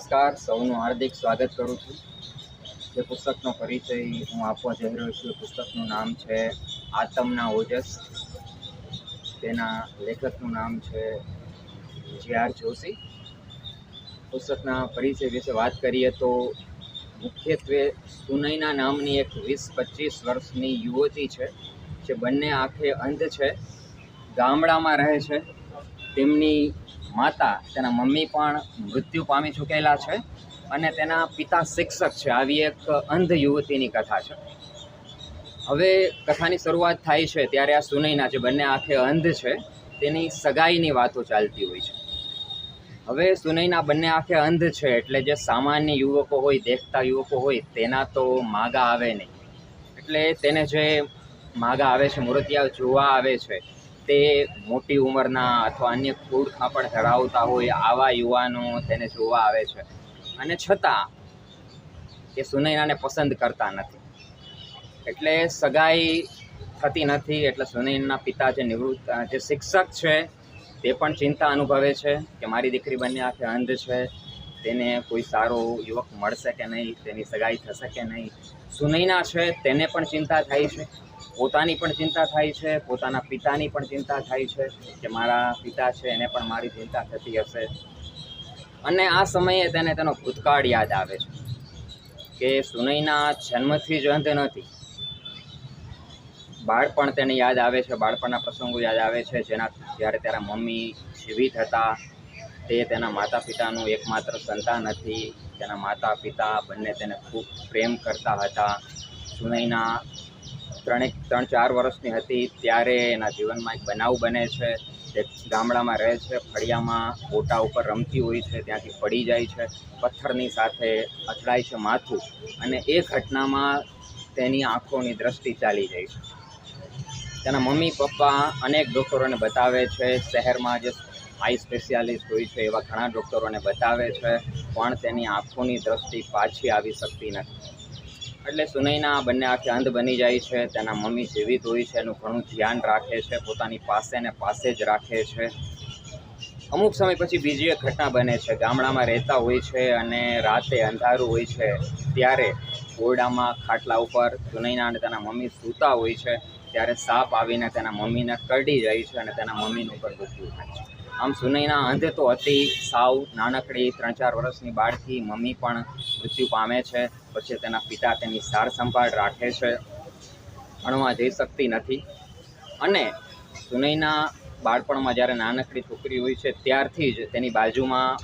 નમસ્કાર, સૌનું હાર્દિક સ્વાગત કરું છું. જે પુસ્તકનો પરિચય હું આપવા જઈ રહ્યો છું પુસ્તકનું નામ છે આતમના ઓજસ. તેના લેખકનું નામ છે જે આર જોશી. પુસ્તકના પરિચય વિશે વાત કરીએ તો મુખ્યત્વે સુનૈના નામની એક વીસ પચીસ વર્ષની યુવતી છે, જે બંને આંખે અંધ છે, ગામડામાં રહે છે. તેમની માતા, તેના મમ્મી પણ મૃત્યુ પામી ચૂકેલા છે અને તેના પિતા શિક્ષક છે. આવી એક અંધ યુવતીની કથા છે. હવે કથાની શરૂઆત થાય છે ત્યારે આ સુનૈના જે બંને આંખે અંધ છે. તેની સગાઈની વાતો ચાલતી હોય છે. હવે સુનૈના બંને આંખે અંધ છે એટલે જે સામાન્ય યુવકો હોય, દેખતા યુવકો હોય, તેના તો માગા આવે નહીં. એટલે તેને જે માગા આવે છે મૂર્તિયા જોવા આવે છે તે મોટી ઉંમરના અથવા અન્ય કુળ પણ ધરાવતા હોય આવા યુવાનો તેને જોવા આવે છે. અને છતાં તે સુનૈનાને પસંદ કરતા નથી. એટલે સગાઈ થતી નથી, એટલે સુનૈનાના પિતા જે નિવૃત્ત, જે શિક્ષક છે, તે પણ ચિંતા અનુભવે છે કે મારી દીકરી બંને આંખે અંધ છે, તેને કોઈ સારો યુવક મળશે કે નહીં, તેની સગાઈ થશે કે નહીં. સુનૈના છે, તેને પણ ચિંતા થાય છે. પોતાની પણ ચિંતા થાય છે, પોતાના પિતાની પણ ચિંતા થાય છે કે મારા પિતા છે, એને પણ મારી ચિંતા થતી હશે. અને આ સમયે તેને તેનો ભૂતકાળ યાદ આવે છે કે સુનૈના જન્મથી જ અંધ નથી. બાળપણ તેને યાદ આવે છે, બાળપણના પ્રસંગો યાદ આવે છે, જેના જ્યારે તેના મમ્મી જીવિત હતા, તે તેના માતા પિતાનું એકમાત્ર સંતાન હતી. તેના માતા પિતા બંને તેને ખૂબ પ્રેમ કરતા હતા. સુનૈના ત્રણેક ત્રણ ચાર વર્ષની હતી ત્યારે એના જીવનમાં એક બનાવ બને છે. તે ગામડામાં રહે છે, ફળિયામાં ઓટા ઉપર રમતી હોય છે, ત્યાંથી પડી જાય છે, પથ્થરની સાથે અથડાય છે માથું અને એ ઘટનામાં તેની આંખોની દ્રષ્ટિ ચાલી જાય છે. તેના મમ્મી, પપ્પા અનેક ડૉક્ટરોને બતાવે છે. શહેરમાં જે આઈ સ્પેશિયાલિસ્ટ હોય છે એવા ઘણા ડૉક્ટરોને બતાવે છે, પણ તેની આંખોની દ્રષ્ટિ પાછી આવી શકતી નથી. એટલે સુનૈના બંને આખે અંધ બની જાય છે, તેના મમ્મી જીવિત હોય છે, એનું ઘણું ધ્યાન રાખે છે, પોતાની પાસે ને પાસે જ રાખે છે. અમુક સમય પછી બીજી એક ઘટના બને છે, ગામડામાં રહેતા હોય છે અને રાતે અંધારું હોય છે, ત્યારે ઓરડામાં ખાટલા ઉપર સુનૈના અને તેના મમ્મી સૂતા હોય છે, ત્યારે સાપ આવીને તેના મમ્મીને કરડી જાય છે અને તેના મમ્મીનું ઉપર દુખ્યું થાય છે. આમ સુનૈના અંતે તો હતી સાવ નાનકડી ત્રણ ચાર વર્ષની બાળથી મમ્મી પણ મૃત્યુ પામે છે. પછી તેના પિતા તેની સાર સંભાળ રાખે છે. ભણવા જઈ શકતી નથી. અને સુનૈના બાળપણમાં જ્યારે નાનકડી છોકરી હોય છે, ત્યારથી જ તેની બાજુમાં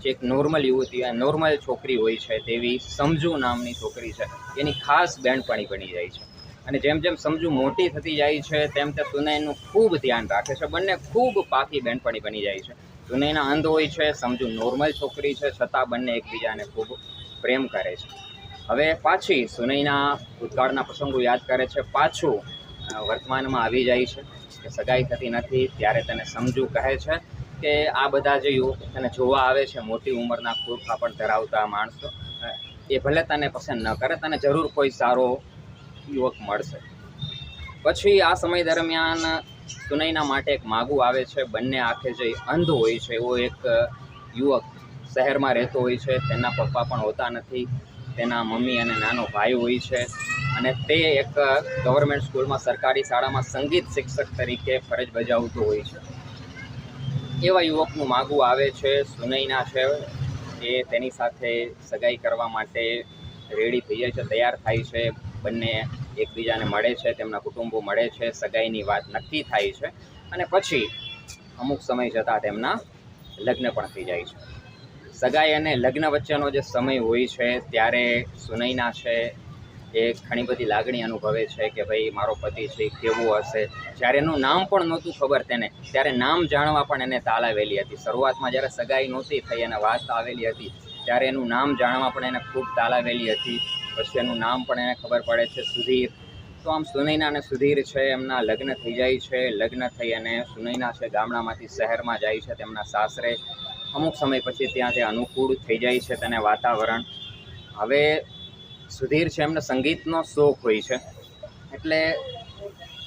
જે એક નોર્મલ યુવતી નોર્મલ છોકરી હોય છે, તેવી સમજુ નામની છોકરી છે. એની ખાસ બેનપણી બની જાય છે. અને જેમ જેમ સમજુ મોટી થતી જાય છે, તેમ તે સુનૈનનું ખૂબ ધ્યાન રાખે છે. બંને ખૂબ પાકી બેનપણી બની જાય છે. સુનૈના અંધ હોય છે, સમજુ નોર્મલ છોકરી છે, છતાં બંને એકબીજાને ખૂબ પ્રેમ કરે છે. હવે પાછી સુનૈના ભૂતકાળના પ્રસંગો યાદ કરે છે. પાછું વર્તમાનમાં આવી જાય છે કે સગાઈ થતી નથી, ત્યારે તેને સમજુ કહે છે કે આ બધા જે યુવકો તને જોવા આવે છે, મોટી ઉંમરના ખૂબ પણ ધરાવતા માણસો એ ભલે તને પસંદ ન કરે, તને જરૂર કોઈ સારો યુવક મળશે. પછી આ સમય દરમિયાન સુનૈના માટે એક માગું આવે છે. બંને આંખે જે અંધ હોય છે, એવો એક યુવક શહેરમાં રહેતો હોય છે. તેના પપ્પા પણ હોતા નથી. તેના મમ્મી અને નાનો ભાઈ હોય છે. અને તે એક ગવર્મેન્ટ સ્કૂલમાં સરકારી શાળામાં સંગીત શિક્ષક તરીકે ફરજ બજાવતો હોય છે. એવા યુવકનું માગું આવે છે. સુનૈના છે. એ તેની સાથે સગાઈ કરવા માટે રેડી થઈ જાય છે, તૈયાર થાય છે. બંને એકબીજાને મળે છે, તેમના કુટુંબો મળે છે, સગાઈની વાત નક્કી થાય છે અને પછી અમુક સમય જતાં તેમના લગ્ન પણ થઈ જાય છે. સગાઈ અને લગ્ન વચ્ચેનો જે સમય હોય છે, ત્યારે સુનૈના છે, એ ઘણી બધી લાગણી અનુભવે છે કે ભાઈ મારો પતિ છે કેવું હશે? જ્યારે એનું નામ પણ નહોતું ખબર તેને, ત્યારે નામ જાણવા પણ એને તાલ આવેલી હતી. શરૂઆતમાં જ્યારે સગાઈ નહોતી થઈ અને વાત આવેલી હતી ત્યારે એનું નામ જાણવા પણ એને ખૂબ તાલાવેલી હતી. પછી એનું નામ પણ એને ખબર પડે છે સુધીર. તો આમ સુનૈના અને સુધીર છે, એમના લગ્ન થઈ જાય છે. લગ્ન થઈ અને સુનૈના છે ગામડામાંથી શહેરમાં જાય છે તેમના સાસરે. અમુક સમય પછી ત્યાં તે અનુકૂળ થઈ જાય છે તેને વાતાવરણ. હવે સુધીર છે, એમને સંગીતનો શોખ હોય છે. એટલે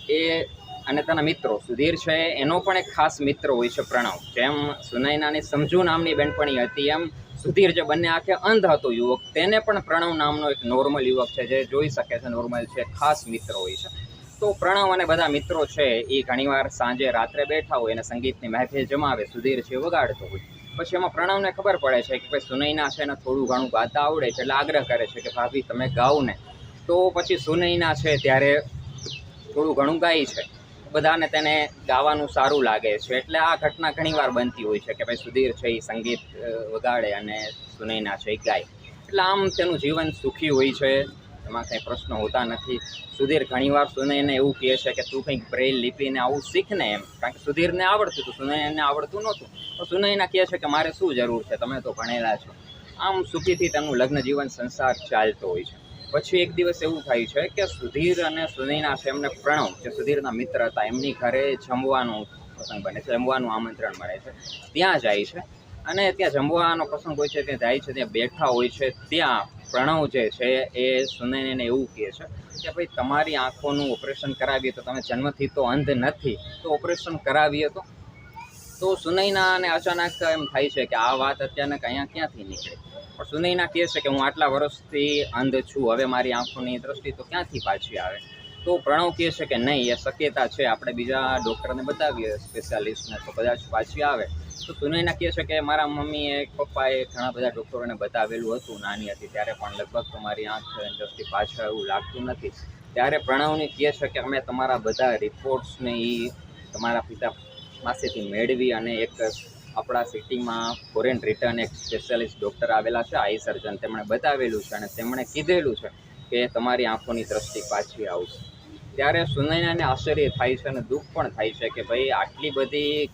એ અને તેના મિત્રો, સુધીર છે, એનો પણ એક ખાસ મિત્ર હોય છે પ્રણવ. જેમ સુનૈનાની સમજુ નામની બેનપણી હતી એમ સુધીર જે બંને આંખે અંધ હતો યુવક, તેને પણ પ્રણવ નામનો એક નોર્મલ યુવક છે જે જોઈ શકે છે નોર્મલ છે, ખાસ મિત્ર હોય છે. તો પ્રણવ અને બધા મિત્રો છે એ ઘણીવાર સાંજે રાત્રે બેઠા હોય અને સંગીતની મહેફિલ જમાવે, સુધીર છે વગાડતો હોય. પછી એમાં પ્રણવને ખબર પડે છે કે ભાઈ સુનૈના છે એને થોડું ઘણું ગાતા આવડે છે એટલે આગ્રહ કરે છે કે ભાભી તમે ગાઓ ને તો પછી સુનૈના છે ત્યારે થોડું ઘણું ગાય છે. બધાને તેને ગાવાનું સારું લાગે છે. એટલે આ ઘટના ઘણીવાર બનતી હોય છે કે ભાઈ સુધીર છે એ સંગીત વગાડે અને સુનૈના છે એ ગાય. એટલે આમ તેનું જીવન સુખી હોય છે. એમાં કંઈ પ્રશ્ન હોતા નથી. સુધીર ઘણીવાર સુનૈને એવું કહે છે કે તું કંઈક બ્રેલ લિપીને આવું શીખને એમ. કારણ કે સુધીરને આવડતું હતું, સુનૈને આવડતું નહોતું. તો સુનયના કહે છે કે મારે શું જરૂર છે? તમે તો ભણેલા છો. આમ સુખીથી તેનું લગ્ન જીવન સંસાર ચાલતો હોય છે. પછી એક દિવસ એવું થાય છે કે સુધીર અને સુનીના છે એમને પ્રણવ, જે સુધીરના મિત્ર હતા, એમની ઘરે જમવાનું પ્રસંગ બને છે, જમવાનું આમંત્રણ મળે છે. ત્યાં જાય છે અને ત્યાં જમવાનો પ્રસંગ હોય છે, ત્યાં જાય છે, ત્યાં બેઠા હોય છે, ત્યાં પ્રણવ જે છે એ સુનયને એવું કહે છે કે ભાઈ, તમારી આંખોનું ઓપરેશન કરાવીએ તો તમે જન્મથી તો અંધ નથી, તો ઓપરેશન કરાવીએ તો? તો સુનૈના અને અચાનક એમ થાય છે કે આ વાત અચાનક અહીંયા ક્યાંથી નીકળે? સુનૈના કહે છે કે હું આટલા વર્ષથી અંધ છું, હવે મારી આંખોની દ્રષ્ટિ તો ક્યાંથી પાછી આવે? તો પ્રણવ કહે છે કે નહીં, એ શક્યતા છે, આપણે બીજા ડૉક્ટરને બતાવીએ, સ્પેશિયાલિસ્ટને, તો કદાચ પાછી આવે. તો સુનૈના કહે છે કે મારા મમ્મીએ, પપ્પાએ ઘણા બધા ડૉક્ટરોને બતાવેલું હતું નાની હતી, ત્યારે પણ લગભગ તો મારી આંખ દ્રષ્ટિ પાછળ એવું લાગતું નથી. ત્યારે પ્રણવને કહે છે કે અમે તમારા બધા રિપોર્ટ્સને એ તમારા પિતા પાસેથી મેળવી અને એક આપણા સિટીમાં ફોરેન રિટર્ન એક સ્પેશિયાલિસ્ટ ડૉક્ટર આવેલા છે આઈ સર્જન તેમણે બતાવેલું છે અને તેમણે કીધેલું છે કે તમારી આંખોની દ્રષ્ટિ પાછી આવશે. ત્યારે સુનૈનાને આશ્ચર્ય થાય છે અને દુઃખ પણ થાય છે કે ભાઈ, આટલી બધી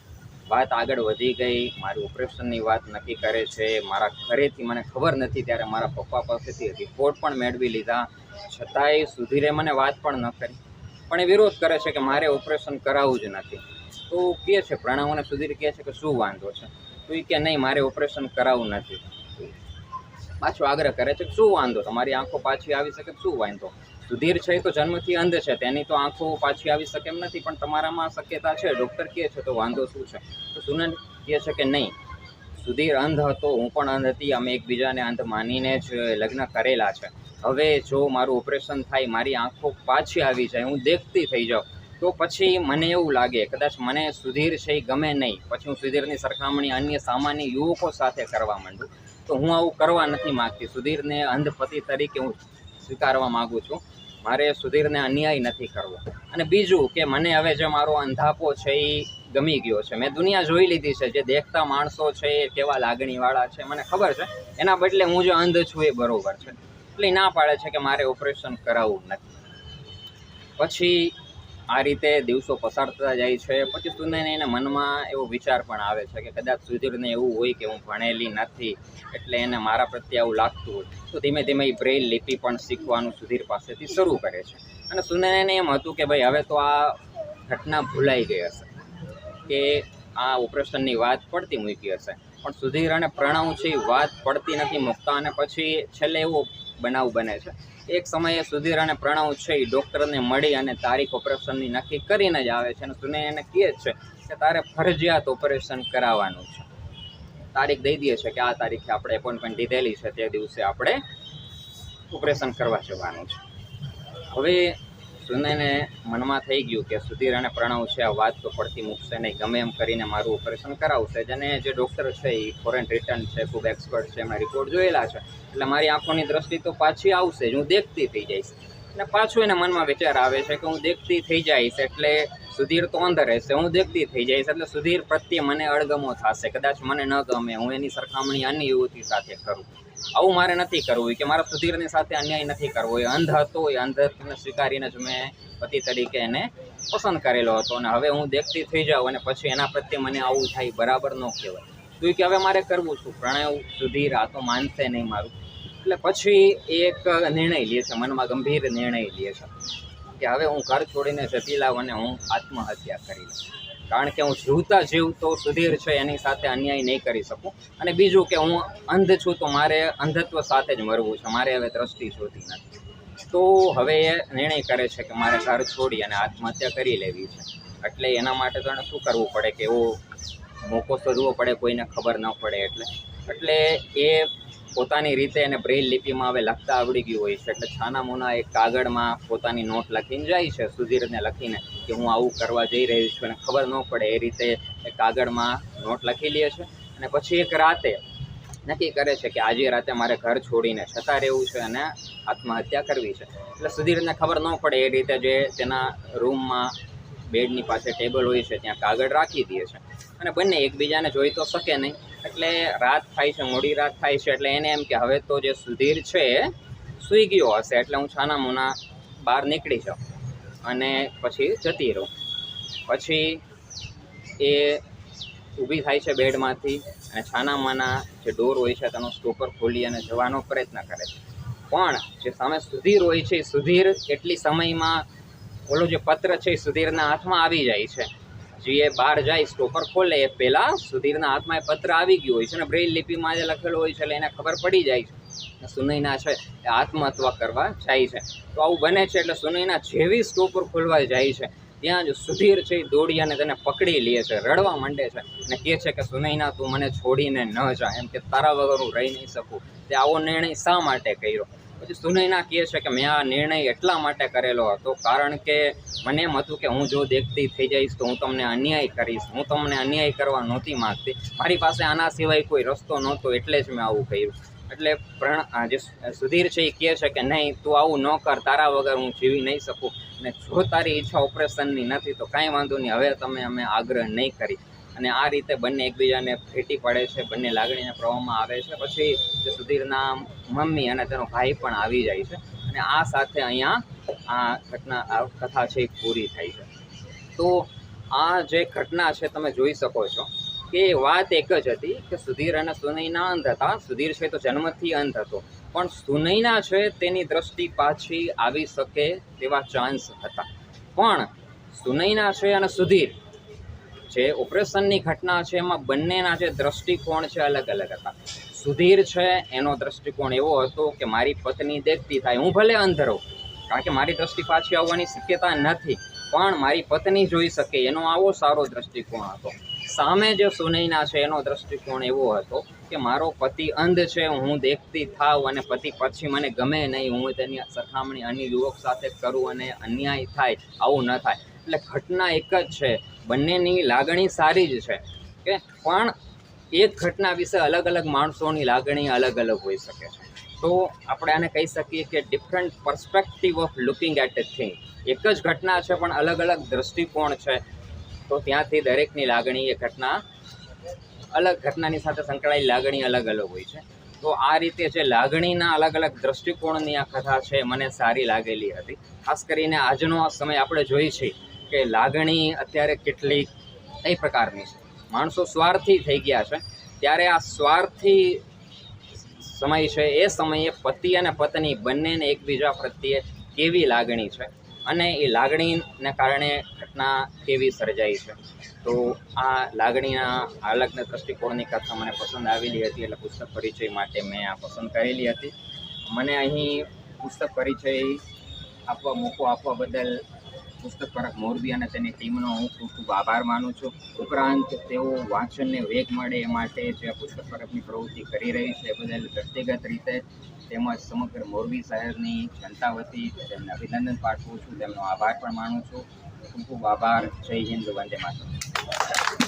વાત આગળ વધી ગઈ, મારી ઓપરેશનની વાત નક્કી કરે છે, મારા ઘરેથી મને ખબર નથી ત્યારે મારા પપ્પા પાસેથી રિપોર્ટ પણ મેળવી લીધા. છતાંય સુધીરે મને વાત પણ ન કરી. પણ એ વિરોધ કરે છે કે મારે ઓપરેશન કરાવવું જ નથી. તો કહે છે પ્રણવ અને સુધીર કહે છે કે શું વાંધો છે? તો એ કે નહીં, મારે ઓપરેશન કરાવવું નથી. પાછો આગ્રહ કરે છે કે શું વાંધો? તમારી આંખો પાછી આવી શકે શું વાંધો? સુધીર છે તો જન્મથી અંધ છે, તેની તો આંખો પાછી આવી શકે એમ નથી, પણ તમારામાં શક્યતા છે. ડૉક્ટર કહે છે તો વાંધો શું છે? તો સુનન કહે છે કે, નહીં, સુધીર અંધ હતો, હું પણ અંધ હતી, અમે એકબીજાને અંધ માનીને જ લગ્ન કરેલા છે. હવે જો મારું ઓપરેશન થાય, મારી આંખો પાછી આવી જાય, હું દેખતી થઈ જાઉં. તો પછી મને એવું લાગે, કદાચ મને સુધીર છે એ ગમે નહીં, પછી હું સુધીરની સરખામણી અન્ય સામાન્ય યુવકો સાથે કરવા માંડું, તો હું આવું કરવા નથી માગતી. સુધીરને અંધપતિ તરીકે હું સ્વીકારવા માગું છું. મારે સુધીરને અન્યાય નથી કરવો. અને બીજું કે મને હવે જે મારો અંધાપો છે એ ગમી ગયો છે. મેં દુનિયા જોઈ લીધી છે. જે દેખતા માણસો છે એ કેવા લાગણીવાળા છે, મને ખબર છે. એના બદલે હું જે અંધ છું એ બરોબર છે. એટલે ના પાડે છે કે મારે ઓપરેશન કરાવવું નથી. પછી આ રીતે દિવસો પસાર થતા જાય છે. પછી સુંદરને એના મનમાં એવો વિચાર પણ આવે છે કે કદાચ સુધીરને એવું હોય કે હું ભણેલી નથી, એટલે એને મારા પ્રત્યે આવું લાગતું હોય. તો ધીમે ધીમે એ બ્રેઇલ લિપિ પણ શીખવાનું સુધીર પાસેથી શરૂ કરે છે. અને સુનયને એમ હતું કે ભાઈ હવે તો આ ઘટના ભૂલાઈ ગઈ હશે, કે આ ઓપરેશનની વાત પડતી મૂકી હશે. પણ સુધીર અને પ્રણવ છે વાત પડતી નથી મૂકતા અને પછી છેલ્લે એવો બનાવ બને છે. એક સમયે સુધીર અને પ્રણવ છે એ ડૉક્ટરને મળી અને તારીખ ઓપરેશનની નક્કી કરીને જ આવે છે અને સુનય એને કહે છે કે તારે ફરજિયાત ઓપરેશન કરાવવાનું છે. તારીખ દઈ દઈએ છે કે આ તારીખે આપણે એપોઇન્ટમેન્ટ લીધેલી છે, તે દિવસે આપણે ઓપરેશન કરવા જવાનું છે. હવે સુનયને મનમાં થઈ ગયું કે સુધીર અને પ્રણવ છે, આ વાત તો પડતી મૂકશે નહીં. ગમે એમ કરીને મારું ઓપરેશન કરાવશે જેને જે ડૉક્ટર છે એ ફોરેન રિટર્ન છે, ખૂબ એક્સપર્ટ છે, એમના રિપોર્ટ જોયેલા છે. એટલે મારી આંખોની દ્રષ્ટિ તો પાછી આવશે જ. હું દેખતી થઈ જઈશ. અને પાછું એને મનમાં વિચાર આવે છે કે હું દેખતી થઈ જઈશ એટલે સુધીર તો અંધ રહેશે. હું દેખતી થઈ જઈશ એટલે સુધીર પ્રત્યે મને અળગમો થશે. કદાચ મને ન ગમે, હું એની સરખામણી અન્ય યુવતી સાથે કરું. આવું મારે નથી કરવું. કે મારા સુધીરની સાથે અન્યાય નથી કરવો. એ અંધ હતો, એ અંધને સ્વીકારીને જ મેં પતિ તરીકે એને પસંદ કરેલો હતો. અને હવે હું દેખતી થઈ જાઉં અને પછી એના પ્રત્યે મને આવું થાય, બરાબર ન કહેવાય. તો એ કે હવે મારે કરવું છું પ્રણય, સુધીર, આ તો માનશે નહીં મારું. એટલે પછી એક નિર્ણય લે છે, મનમાં ગંભીર નિર્ણય લે છે. કે હવે હું ઘર છોડીને જતી લાવ અને હું આત્મહત્યા કરી લઉં. કારણ કે હું જીવતા જીવ તો સુધીર છે, એની સાથે અન્યાય નહીં કરી શકું. અને બીજું કે હું અંધ છું તો મારે અંધત્વ સાથે જ મરવું છે, મારે હવે દ્રષ્ટિ જોતી નથી. તો હવે એ નિર્ણય કરે છે કે મારે ઘર છોડી અને આત્મહત્યા કરી લેવી છે. એટલે એના માટે તો શું કરવું પડે કે એવો મોકો શોધવો પડે, કોઈને ખબર ન પડે એટલે. એટલે એ પોતાની રીતે એને બ્રેઇલ લિપિમાં હવે લખતા આવડી ગયું હોય છે. એટલે છાના મોના એક કાગળમાં પોતાની નોટ લખીને જાય છે, સુધીરને લખીને કે હું આવું કરવા જઈ રહ્યો છું અને ખબર ન પડે એ રીતે એ કાગળમાં નોટ લખી લે છે. અને પછી એક રાતે નક્કી કરે છે કે આજે રાતે મારે ઘર છોડીને છતાં રહેવું છે અને આત્મહત્યા કરવી છે. એટલે સુધીરને ખબર ન પડે એ રીતે જે તેના રૂમમાં બેડની પાસે ટેબલ હોય છે, ત્યાં કાગળ રાખી દે છે. અને બંને એકબીજાને જોઈ તો શકે નહીં. એટલે રાત થાય છે, મોડી રાત થાય છે, એટલે એને એમ કે હવે તો જે સુધીર છે, સૂઈ ગયો હશે, એટલે હું છાના મોના બહાર નીકળી જાઉં અને પછી જતી રહું. પછી એ ઊભી થાય છે બેડમાંથી અને છાનામાના જે ડોર હોય છે, તેનો સ્ટોપર ખોલી અને જવાનો પ્રયત્ન કરે છે. પણ જે સામે સુધીર હોય છે, એ સુધીર એટલી સમયમાં ઓલો જે પત્ર છે, એ સુધીરના હાથમાં આવી જાય છે. જે બહાર જાય સ્ટોપર ખોલે, એ પહેલાં સુધીરના હાથમાં એ પત્ર આવી ગયું હોય છે અને બ્રેઇલ લિપિમાં જે લખેલું હોય છે એટલે એને ખબર પડી જાય છે સુનૈના છે એ આત્મહત્યા કરવા જાય છે. તો આવું બને છે એટલે સુનૈના જેવી સ્ટોપર ખોલવા જાય છે, ત્યાં જ સુધીર છે એ દોડી અને તેને પકડી લે છે, રડવા માંડે છે અને કહે છે કે, સુનૈના, તું મને છોડીને ન જા, એમ કે તારા વગર હું રહી નહીં શકું. તે આવો નિર્ણય શા માટે કર્યો? પછી સુનૈના કહે છે કે મેં આ નિર્ણય એટલા માટે કરેલો હતો, કારણ કે મને એમ હતું કે હું જો દેખતી થઈ જઈશ તો હું તમને અન્યાય કરીશ, હું તમને અન્યાય કરવા નહોતી માગતી. મારી પાસે આના સિવાય કોઈ રસ્તો નહોતો એટલે જ મેં આવું કર્યું. એટલે પ્રણ જે સુધીર છે એ કહે છે કે નહીં, તું આવું ન કર, તારા વગર હું જીવી નહીં શકું. અને જો તારી ઈચ્છા ઓપરેશનની નથી તો કાંઈ વાંધો નહીં, હવે તમે અમે આગ્રહ નહીં કરી. અને આ રીતે બંને એકબીજાને ભેટી પડે છે, બંને લાગણીના પ્રવાહમાં આવે છે. પછી તે સુધીરના મમ્મી અને તેનો ભાઈ પણ આવી જાય છે અને આ સાથે અહીંયા આ ઘટના, આ કથા છે પૂરી થાય છે. તો આ જે ઘટના છે તમે જોઈ શકો છો કે વાત એક જ હતી કે સુધીર અને સુનૈના અંધ હતા. સુધીર છે તો જન્મથી અંધ હતો. પણ સુનૈના છે તેની દ્રષ્ટિ પાછી આવી શકે તેવા ચાન્સ હતા. પણ સુનૈના છે અને સુધીર જે ઓપરેશનની ઘટના છે, એમાં બંનેના જે દ્રષ્ટિકોણ છે અલગ અલગ હતા. સુધીર છે, એનો દ્રષ્ટિકોણ એવો હતો કે મારી પત્ની દેખતી થાય. હું ભલે અંધ રહું, કારણ કે મારી દ્રષ્ટિ પાછી આવવાની શક્યતા નથી, પણ મારી પત્ની જોઈ શકે, એનો આવો સારો દ્રષ્ટિકોણ હતો. સામે જે સુનૈના છે, એનો દ્રષ્ટિકોણ એવો હતો કે મારો પતિ અંધ છે, હું દેખતી થાવ અને પતિ પછી મને ગમે નહીં, હું તેની સરખામણી અન્ય યુવક સાથે કરું અને અન્યાય થાય, આવું ન થાય. એટલે ઘટના એક જ છે. બંનેની લાગણી સારી જ છે. કે પણ એક ઘટના વિશે અલગ અલગ માણસોની લાગણી અલગ અલગ હોઈ શકે છે. તો આપણે આને કહી શકીએ કે different perspective of looking at a thing એક જ ઘટના છે, પણ અલગ અલગ દ્રષ્ટિકોણ છે. તો ત્યાંથી દરેકની લાગણી એ ઘટના અલગ, ઘટનાની સાથે સંકળાયેલી લાગણી અલગ અલગ હોય છે. તો આ રીતે જે લાગણીના અલગ અલગ દ્રષ્ટિકોણની આ કથા છે, મને સારી લાગેલી હતી. ખાસ કરીને આજનો આ સમય આપણે જોઈ છીએ. કે લાગણી અત્યારે કેટલી કઈ પ્રકારની છે. માણસો સ્વાર્થી થઈ ગયા છે. ત્યારે આ સ્વાર્થી સમય છે, એ સમયે પતિ અને પત્ની બંનેને એકબીજા પ્રત્યે કેવી લાગણી છે અને એ લાગણીને કારણે ઘટના કેવી સર્જાઈ છે. તો આ લાગણીના આલગના દ્રષ્ટિકોણની કથા મને પસંદ આવેલી હતી એટલે પુસ્તક પરિચય માટે મેં આ પસંદ કરેલી હતી. મને અહીં પુસ્તક પરિચય આપવા મોકો આપવા બદલ પુસ્તક પરખ મોરબી અને તેની ટીમનો હું ખૂબ ખૂબ આભાર માનું છું. ઉપરાંત તેઓ વાંચનને વેગ મળે એ માટે જે પુસ્તક પરખની પ્રવૃત્તિ કરી રહી છે બદલ વ્યક્તિગત રીતે તેમજ સમગ્ર મોરબી શહેરની જનતા વતી તેમને અભિનંદન પાઠવું છું. તેમનો આભાર પણ માનું છું. ખૂબ ખૂબ આભાર. જય હિન્દ. વંદે માતરમ.